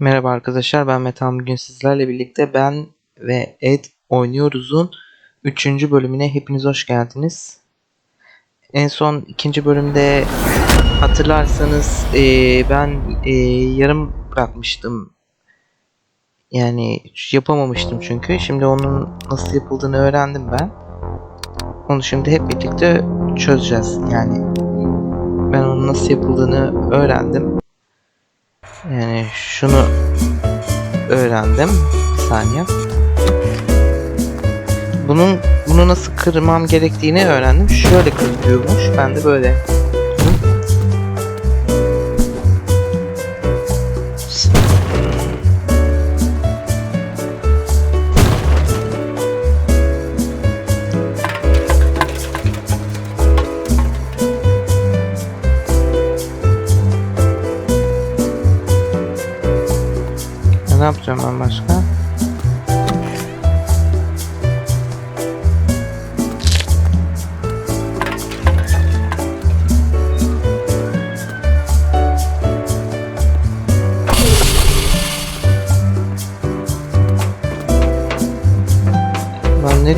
Merhaba arkadaşlar ben Metan bugün sizlerle birlikte ben ve Ed oynuyoruz'un 3. bölümüne hepiniz hoş geldiniz. En son ikinci bölümde hatırlarsanız eee, ben eee, yarım bırakmıştım. Yani yapamamıştım çünkü. Şimdi onun nasıl yapıldığını öğrendim ben. Onu şimdi hep birlikte çözeceğiz. Yani ben onun nasıl yapıldığını öğrendim. Yani şunu öğrendim. Bir saniye. Bunun bunu nasıl kırmam gerektiğini öğrendim. Şöyle kırılıyormuş. Ben de böyle.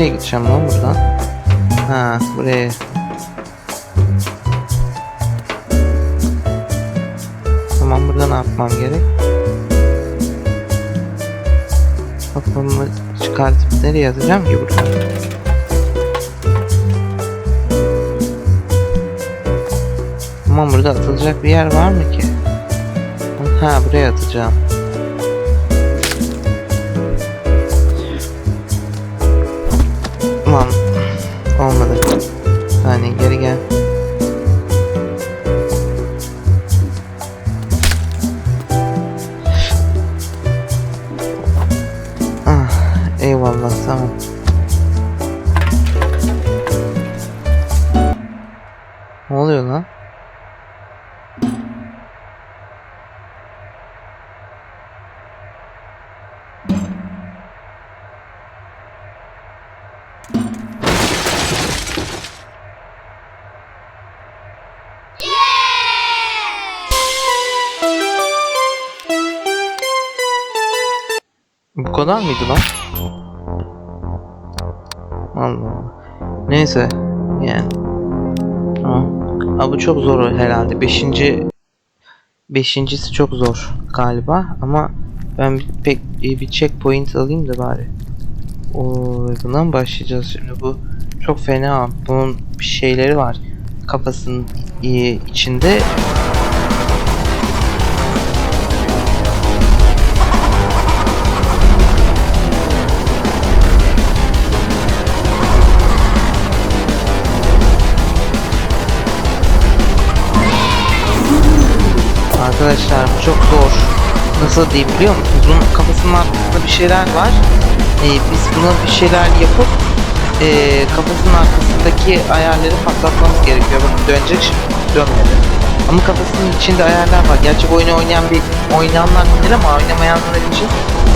Nereye gideceğim lan buradan? Ha buraya. Tamam burada ne yapmam gerek? Kafamı çıkartıp nereye yazacağım ki burada? Aman burada atılacak bir yer var mı ki? Ha buraya atacağım. Aman olmadı. Hani geri gel. Ah, eyvallah tamam. Ne oluyor lan? Kadar mıydı lan? Allah Allah. Neyse. Yani. Tamam. Bu çok zor herhalde. Beşinci... Beşincisi çok zor galiba ama ben pek bir, bir checkpoint alayım da bari. Oo, bundan başlayacağız şimdi bu çok fena. Bunun bir şeyleri var kafasının içinde. Nasıl diyeyim biliyor musunuz? Bunun kafasının arkasında bir şeyler var. Ee, biz buna bir şeyler yapıp ee, kafasının arkasındaki ayarları patlatmamız gerekiyor. Bakın dönecek şimdi dönmedi. Ama kafasının içinde ayarlar var. Gerçi bu oyunu oynayan bir oynayanlar bilir ama oynamayanlar için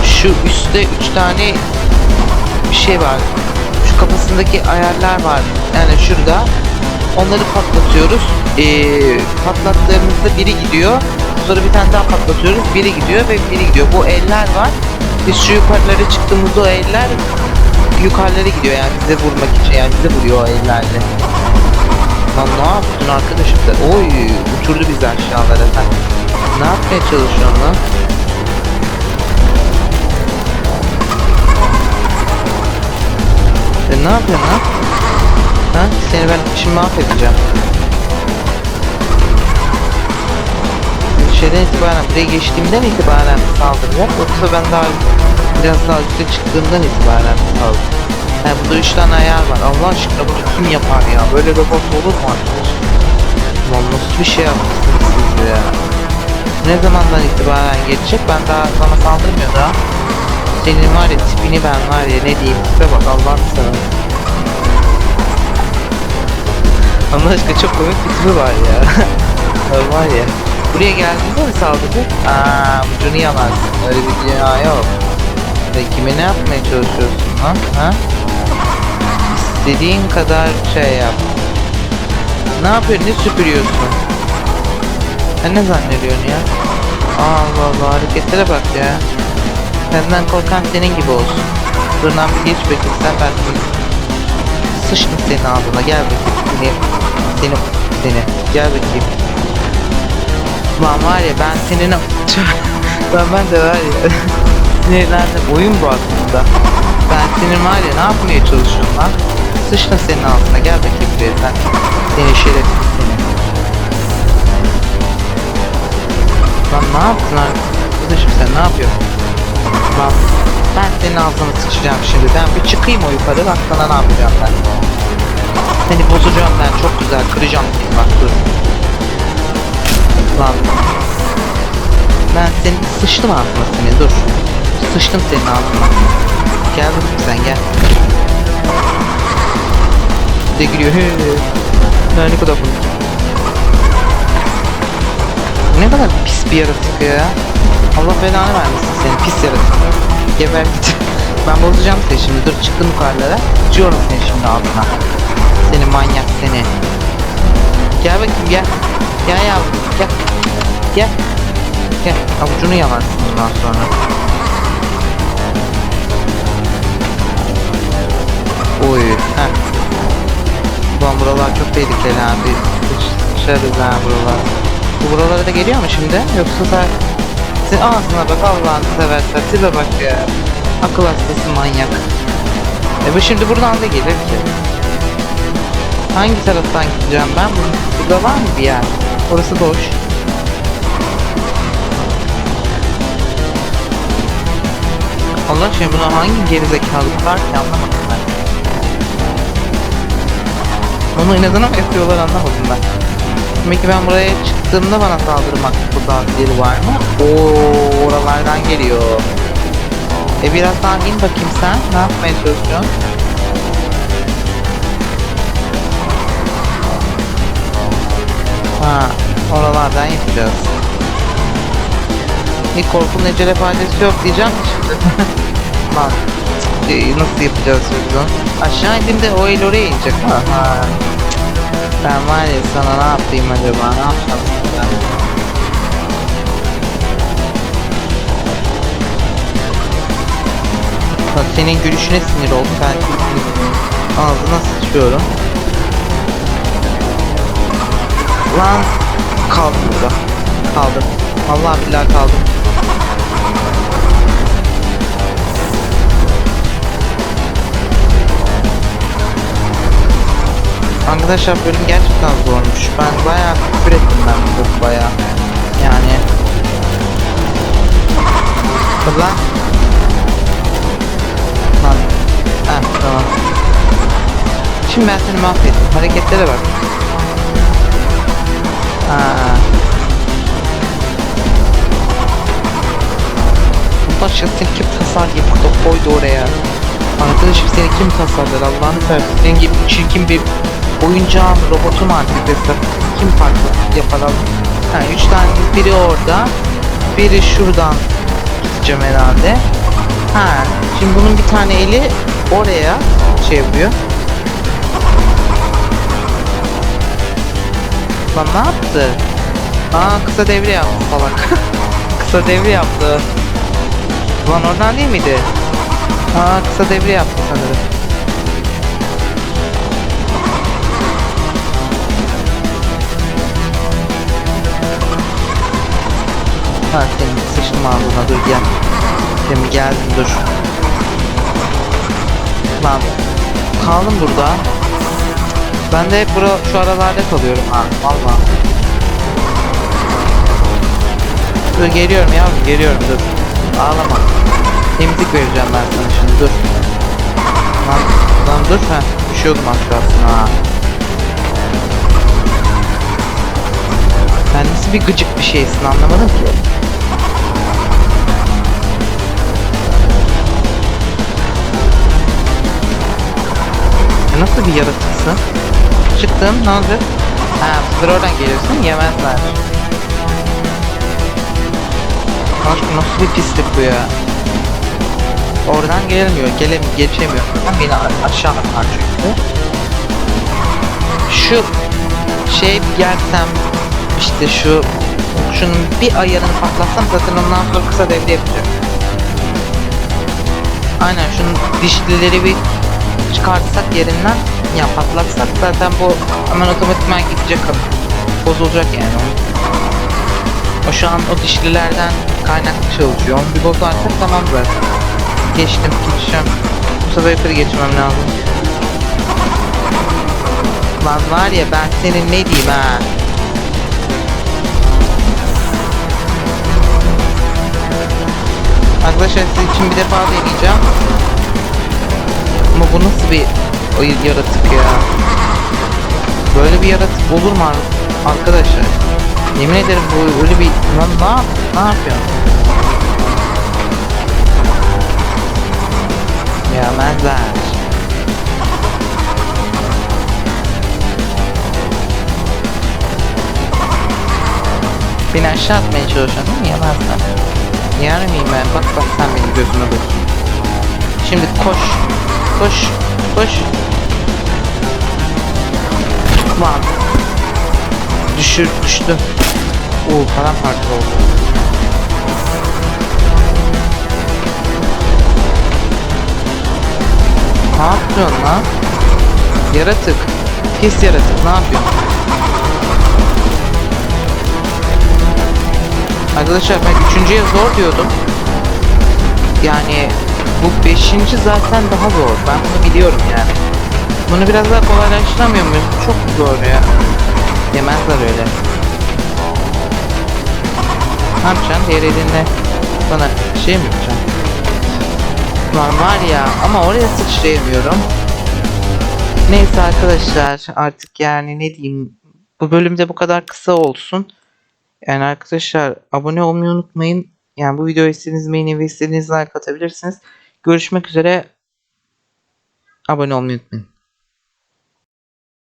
şu üstte 3 tane bir şey var. Şu kafasındaki ayarlar var. Yani şurada. Onları patlatıyoruz. Ee, patlattığımızda biri gidiyor. Sonra bir tane daha patlatıyoruz. Biri gidiyor ve biri gidiyor. Bu eller var. Biz şu yukarılara çıktığımızda o eller yukarılara gidiyor yani bize vurmak için. Yani bize vuruyor o ellerle. Lan ne yaptın arkadaşım da? Oy uçurdu bizi aşağılara. Sen ne yapmaya çalışıyorsun lan? Sen ne yapıyorsun lan? Ha? Seni ben şimdi mahvedeceğim. Şeyden itibaren, buraya geçtiğimden itibaren saldıracak. Yoksa ben daha biraz daha üstte çıktığımdan itibaren saldıracak. Ha burada 3 tane ayar var. Allah aşkına bunu kim yapar ya? Böyle robot olur mu arkadaşlar? Lan nasıl bir şey yapmışsınız siz ya? Ne zamandan itibaren geçecek? Ben daha bana saldırmıyor daha. Senin var ya tipini ben var ya ne diyeyim tipe bak Allah'ını sana. Allah aşkına çok komik bir tipi var. Ya var ya. Buraya geldiğinde mi saldıracak? Aaa ucunu yalarsın. Öyle bir dünya yok. Ve kime ne yapmaya çalışıyorsun lan? Ha? İstediğin kadar şey yap. Ne yapıyorsun? Ne süpürüyorsun? Sen ne zannediyorsun ya? Allah Allah hareketlere bak ya. Senden korkan senin gibi olsun. Durdan bir geç bakayım sen ben. Sıçtım senin ağzına gel bakayım. Seni, seni, seni. Gel bakayım. Lan var ya ben senin... ben ben de var ya. Sinirlendim. Oyun bu aslında. Ben senin var ya ne yapmaya çalışıyorum lan? Sıçtım senin ağzına gel bakayım buraya sen. Seni şerefsiz seni. Lan ne yaptın arkadaşım sen ne yapıyorsun? Lan ben senin ağzını sıçacağım şimdi. Ben bir çıkayım o yukarı bak sana ne yapacağım ben. Seni bozacağım ben çok güzel kıracağım seni bak dur. Lan. Ben senin sıçtım ağzına seni dur. Sıçtım senin ağzına. Gel bakayım sen gel. De gülüyor. He. Ne kadar komik. Ne kadar pis bir yaratık ya. Allah belanı vermesin seni pis yaratık. Geber git. Ben bozacağım seni şimdi. Dur çıktım yukarılara. Sıçıyorum seni şimdi altına. Seni manyak seni. Gel bakayım gel. Gel yavrum gel. Gel. Gel. Avucunu yalarsın bundan sonra. Oy. Heh. Ulan buralar çok tehlikeli abi. Dışarıda ha buralar. Bu buralara da geliyor mu şimdi? Yoksa da sen ağzına bak Allah'ını seversen tipe bak ya. Akıl hastası manyak. E bu şimdi buradan da gelir ki. Hangi taraftan gideceğim ben? Bu- Burada var mı bir yer? Orası boş. Allah aşkına buna hangi gerizekalı var ki anlamadım ben. Onu inadına mı yapıyorlar anlamadım ben. Demek ki ben buraya çıktığımda bana saldırmak potansiyeli var mı? Oo oralardan geliyor. E biraz daha in bakayım sen. Ne yapmaya çalışıyorsun? Ha, oralardan yapacağız. Bir korkunun ecele faydası yok diyeceğim mi şimdi? Lan e, nasıl yapacağız buradan? Aşağı indiğimde o el oraya inecek ha. ha. Ben var ya sana ne yapayım acaba? Ne yapacağım ben? Bak senin gülüşüne sinir oldum. Ben ağzına sıçıyorum. Lan kaldım burada. Kaldım. Vallahi billahi kaldım. Arkadaşlar bölüm gerçekten zormuş. Ben bayağı küfür ettim ben bu bayağı. Yani. Dur lan. Heh tamam. Şimdi ben seni mahvettim. Hareketlere bak. Ha. Aşkına seni kim tasarlayıp koydu oraya? Arkadaşım seni kim tasarlar Allah'ını seversen senin gibi çirkin bir oyuncağın robotun artık desem kim farklı al? Ha, üç tane biri orada biri şuradan gideceğim herhalde. Ha, şimdi bunun bir tane eli oraya şey yapıyor. Lan ne yaptı? Aa kısa devre yaptı salak. kısa devre yaptı. Lan oradan değil miydi? Aa kısa devre yaptı sanırım. Ha senin sıçtım ağzına dur gel. Şimdi geldim dur. Lan kaldım burada. Ben de hep bura, şu aralarda kalıyorum ha valla. Dur geliyorum yavrum geliyorum dur. Ağlama. Temizlik vereceğim ben sana şimdi dur. Lan, lan dur ha. Düşüyordum az kalsın ha. Sen nasıl bir gıcık bir şeysin anlamadım ki. Nasıl bir yaratıksın? Çıktım ne oldu? Ha sefer oradan geliyorsun yemezler. Aşkım nasıl bir pislik bu ya? Oradan gelmiyor, gelem geçemiyor. Oradan beni aşağı atar çünkü. Şu şey gelsem işte şu şunun bir ayarını patlatsam zaten ondan sonra kısa devre yapacak. Aynen şunun dişlileri bir çıkartsak yerinden ya patlatsak zaten bu hemen otomatikman gidecek. Bozulacak yani o. Şu an o dişlilerden kaynaklı çalışıyor. Onu bir bozarsak tamam zaten. Geçtim gideceğim. Bu sefer yukarı geçmem lazım. Lan var ya ben senin ne diyeyim ha. Arkadaşlar sizin için bir defa deneyeceğim. Ama bu nasıl bir yaratık ya? Böyle bir yaratık olur mu ar- arkadaşlar? Yemin ederim bu öyle bir lan ne ne yapıyorsun? Yemezler. Beni aşağı atmaya çalışıyorsun değil mi? Yemezler. Yer miyim ben? Bak bak sen benim gözüme bak. Şimdi koş. Koş. Koş. Lan. Düşür, düştü. Oo paramparça oldu. Ne yapıyorsun lan? Yaratık. Pis yaratık. Ne yapıyorsun? Arkadaşlar ben üçüncüye zor diyordum. Yani bu beşinci zaten daha zor. Ben bunu biliyorum yani. Bunu biraz daha kolaylaştıramıyor muyuz? Çok zor ya. Yemezler öyle. Ne yapacaksın? Diğer elinde bana şey mi yapacaksın? Lan var ya ama oraya sıçrayamıyorum. Neyse arkadaşlar artık yani ne diyeyim bu bölümde bu kadar kısa olsun. Yani arkadaşlar abone olmayı unutmayın. Yani bu videoyu istediğiniz beğeni ve istediğiniz like atabilirsiniz. Görüşmek üzere. Abone olmayı unutmayın.